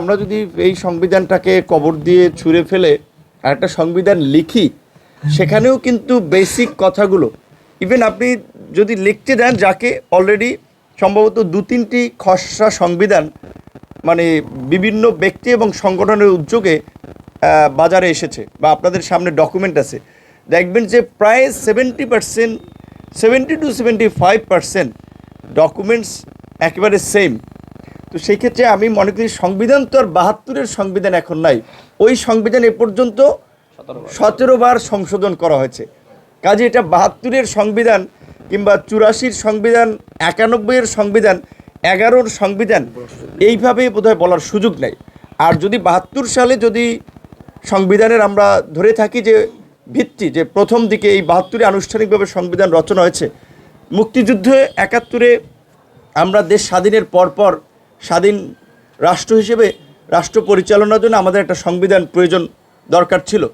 আমরা যদি এই সংবিধানটাকে কবর দিয়ে ছুঁড়ে ফেলে আর একটা সংবিধান লিখি, সেখানেও কিন্তু বেসিক কথাগুলো ইভেন আপনি যদি লিখতে দেন যাকে অলরেডি সম্ভবত দু তিনটি খসড়া সংবিধান মানে বিভিন্ন ব্যক্তি এবং সংগঠনের উদ্যোগে বাজারে এসেছে বা আপনাদের সামনে ডকুমেন্ট আছে, দেখবেন যে প্রায় seventy percent seventy two seventy five percent documents একেবারে সেম তো সেই ক্ষেত্রে আমি মনে করি সংবিধান তো আর বাহাত্তরের সংবিধান এখন নাই। ওই সংবিধান এ পর্যন্ত সতেরো বার সংশোধন করা হয়েছে। কাজে এটা বাহাত্তরের সংবিধান কিংবা চুরাশির সংবিধান, একানব্বইয়ের সংবিধান, এগারোর সংবিধান এইভাবে বোধহয় বলার সুযোগ নেই। আর যদি বাহাত্তর সালে যদি সংবিধানের আমরা ধরে থাকি যে ভিত্তি, যে প্রথম দিকে এই বাহাত্তরে আনুষ্ঠানিকভাবে সংবিধান রচনা হয়েছে, মুক্তিযুদ্ধে একাত্তরে আমরা দেশ স্বাধীনের পরপর স্বাধীন রাষ্ট্র হিসেবে রাষ্ট্র পরিচালনার জন্য আমাদের একটা সংবিধান প্রয়োজন দরকার ছিল।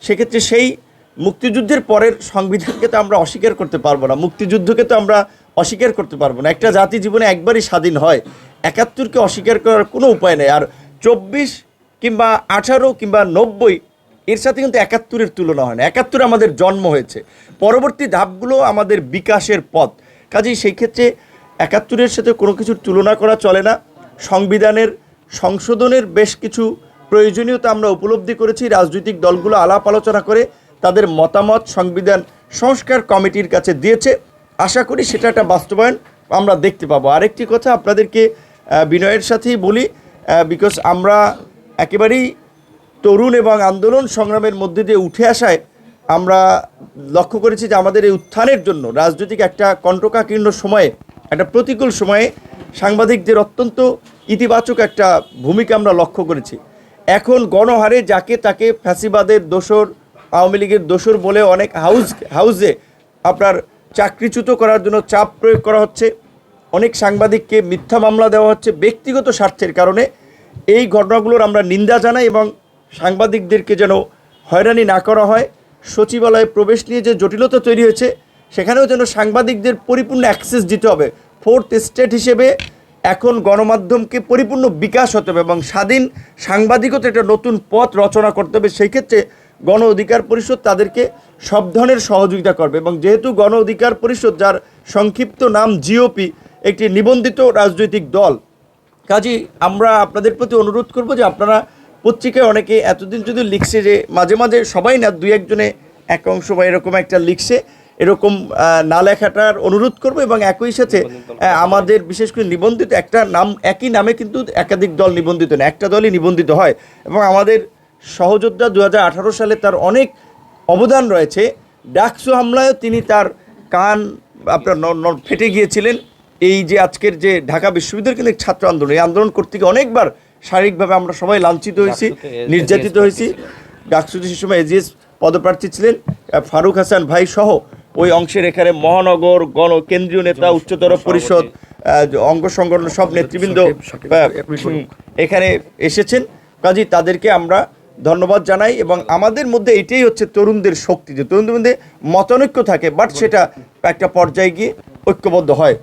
সেক্ষেত্রে সেই মুক্তিযুদ্ধের পরের সংবিধানকে তো আমরা অস্বীকার করতে পারব না। মুক্তিযুদ্ধকে তো আমরা অস্বীকার করতে পারব না। একটা জাতি জীবনে একবারই স্বাধীন হয়। একাত্তরকে অস্বীকার করার কোনো উপায় নেই। আর চব্বিশ কিংবা আঠারো কিংবা নব্বই, এর সাথে কিন্তু একাত্তরের তুলনা হয় না। একাত্তরে আমাদের জন্ম হয়েছে। পরবর্তী ধাপগুলো আমাদের বিকাশের পথ। কাজেই সেই ক্ষেত্রে একাত্তরের সাথে কোনো কিছুর তুলনা করা চলে না। সংবিধানের সংশোধনের বেশ কিছু প্রয়োজনীয়তা আমরা উপলব্ধি করেছি। রাজনৈতিক দলগুলো আলাপ আলোচনা করে তাদের মতামত, সংবিধান, সংস্কার কমিটির কাছে দিয়েছে। আশা করি সেটা একটা বাস্তবায়ন আমরা দেখতে পাবো। আরেকটি কথা আপনাদেরকে বিনয়ের সাথেই বলি বিকজ আমরা একেবারেই তরুণ এবং আন্দোলন সংগ্রামের মধ্যে দিয়ে উঠে আসায় আমরা লক্ষ্য করেছি যে আমাদের এই উত্থানের জন্য রাজনৈতিক একটা কণ্ঠকাকীর্ণ সময়ে, একটা প্রতিকূল সময়ে সাংবাদিকদের অত্যন্ত ইতিবাচক একটা ভূমিকা আমরা লক্ষ্য করেছি। এখন গণহারে যাকে তাকে ফ্যাসিবাদের দোসর আওয়ামী লীগের দোসর বলে অনেক হাউস হাউসে আপনার চাকরিচ্যুত করার জন্য চাপ প্রয়োগ করা হচ্ছে। অনেক সাংবাদিককে মিথ্যা মামলা দেওয়া হচ্ছে ব্যক্তিগত স্বার্থের কারণে। এই ঘটনাগুলোর আমরা নিন্দা জানাই এবং সাংবাদিকদেরকে যেন হয়রানি না করা হয়। সচিবালয়ে প্রবেশ নিয়ে যে জটিলতা তৈরি হয়েছে, সেখানেও যেন সাংবাদিকদের পরিপূর্ণ অ্যাক্সেস দিতে হবে। ফোর্থ স্টেট হিসেবে এখন গণমাধ্যমকে পরিপূর্ণ বিকাশ হতে হবে এবং স্বাধীন সাংবাদিকতা একটা নতুন পথ রচনা করতে হবে, সেই ক্ষেত্রে গণ অধিকার পরিষদ তাদেরকে সব ধরনের সহযোগিতা করবে এবং যেহেতু গণ অধিকার পরিষদ, যার সংক্ষিপ্ত নাম জিওপি একটি নিবন্ধিত রাজনৈতিক দল কাজী আমরা আপনাদের প্রতি অনুরোধ করব যে আপনারা পত্রিকায় অনেকে এতদিন যদি লিখছে যে মাঝে মাঝে সবাই না, দুই একজনে এক অংশ বা এরকম একটা লিখছে এরকম না লেখাটার অনুরোধ করব এবং একই সাথে আমাদের বিশেষ করে নিবন্ধিত একটা নাম একই নামে কিন্তু একাধিক দল নিবন্ধিত না একটা দলই নিবন্ধিত হয়। এবং আমাদের সহযোদ্ধা দু হাজার আঠারো সালে তার অনেক অবদান রয়েছে। ডাকসু হামলায়ও তিনি তার কান আপনার ফেটে গিয়েছিলেন। এই যে আজকের যে ঢাকা বিশ্ববিদ্যালয় কেন্দ্রিক ছাত্র আন্দোলন এই আন্দোলন করতে গিয়ে অনেকবার শারীরিকভাবে আমরা সবাই লাঞ্ছিত হয়েছি নির্যাতিত হয়েছি। ডাকসুতে সে সময় এজিএস পদপ্রার্থী ছিলেন ফারুক হাসান ভাই সহ ওই অংশের এখানে মহানগর গণ কেন্দ্রীয় নেতা উচ্চতর পরিষদ অঙ্গ সংগঠন সব নেতৃবৃন্দ এখানে এসেছেন। কাজী তাদেরকে আমরা ধন্যবাদ জানাই এবং আমাদের মধ্যে এটাই হচ্ছে তরুণদের শক্তি যে তরুণদের মধ্যে মতানৈক্য থাকে বাট সেটা একটা পর্যায়ে গিয়ে ঐক্যবদ্ধ হয়।